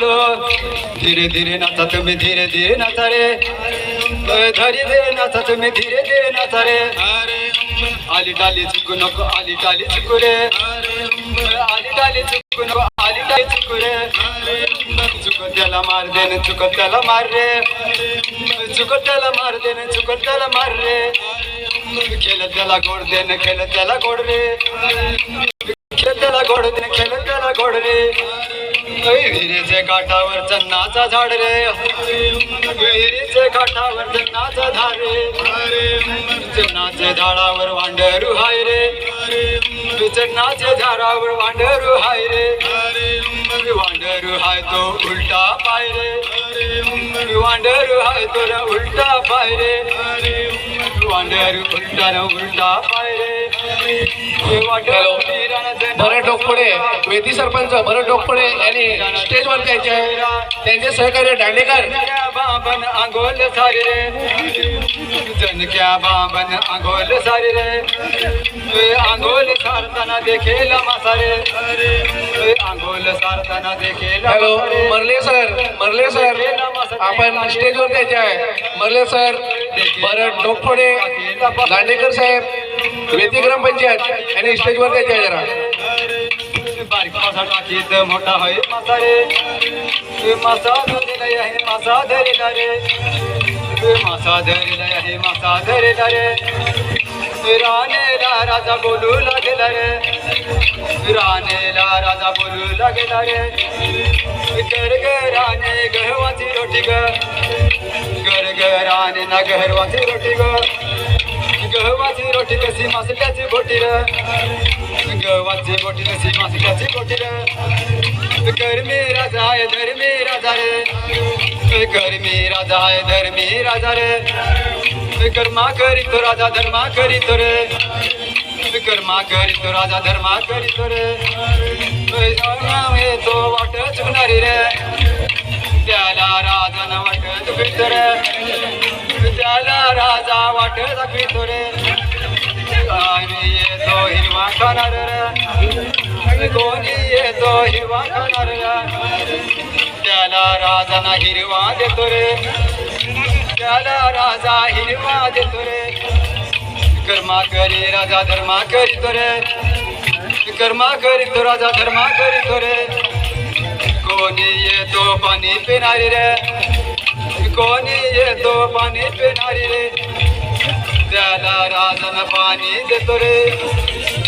বলো ধীরে ধীরে নাচা তুমি ধীরে ধীরে নাচা রে ধীরে ধীরে নাচা তুমি ধীরে ধীরে নাচা রে আলি ডালি চুকু নক, আলি ডালি চুকু রে। আলি ডালি চুকু নক, আলি ডালি চুকু রে। চুকো তেলা মার দেন চুকো তেলা মার রে। চুকো তেলা মার দেন চুকো তেলা মার রে। খেলে তেলা গোড় দেন, খেলে তেলা গোড় রে। খেলে তেলা গোড় দেন, খেলে গোড় রে। विहिरीचे काठावर चन्नाचा झाड रे. विहिरीचे काठावर चन्नाचा झाड रे. चन्नाचे झाडावर वांडरू हाय रे. चन्नाचे झाडावर वांडरू हाय रे. वांडरू हाय तो उलटा पाय रे. वांडरू हाय तो उलटा पाय रे. वांडरू उलटा उलटा पाय रे. वांडरू भरत डोकपडे वेदी सरपंच भरत डोकपडे यांनी स्टेजवर आहे त्यांचे सहकार्य दांडेकर. बाबन आंगोल सारे रे. बाबन सारे रे आंगोल सारताना देखेल मासारे. आंगोल सारताना देखेल हॅलो मरले सर मरले सर. आपण स्टेजवर द्यायचे आहे मरले सर भरत डोकपडे दांडेकर साहेब वेदी ग्रामपंचायत यांनी स्टेजवर द्यायचे आहे जरा? बारीक मासा टाकीत मोठा होय मासा रे मासा धरलेला आहे मासा धरला रे मासा धरला आहे मासा धरला रे राणेला राजा बोलू लागला रे राणेला राजा बोलू लागला रे घर घराने गहवाची रोटी ग घर घराने ना गहवाची रोटी ग गव्हाची रोटी कशी मासल्याची बोटी र गव्हाची बोटी कशी मासल्याची बोटी रे गरमी राजा आहे धर्मी राजा रे. गरमी राजा आहे धर्मी राजा रे. कर्मा करीतो राजा धर्मा करीतो रे. कर्मा करीतो राजा धर्मा करीतो रे. तो वाट चुकणारी रे. त्याला राजानं वाट चुकवितो रे. त्याला राजा वाट दाखवितो रे. आणि येतो खाणार रे कोणी येतो हिरवा खाणार रे राजा ना हिरवा देतो रे. त्याला राजा हिरवा देतो रे. कर्मा करी राजा धर्मा करीतो रे. कर्मा करीतो राजा धर्मा करीतो रे. कोणी येतो पाणी पिणारी रे. कोणी येतो पाणी पिणारी रे. त्याला राजन पाणी देतो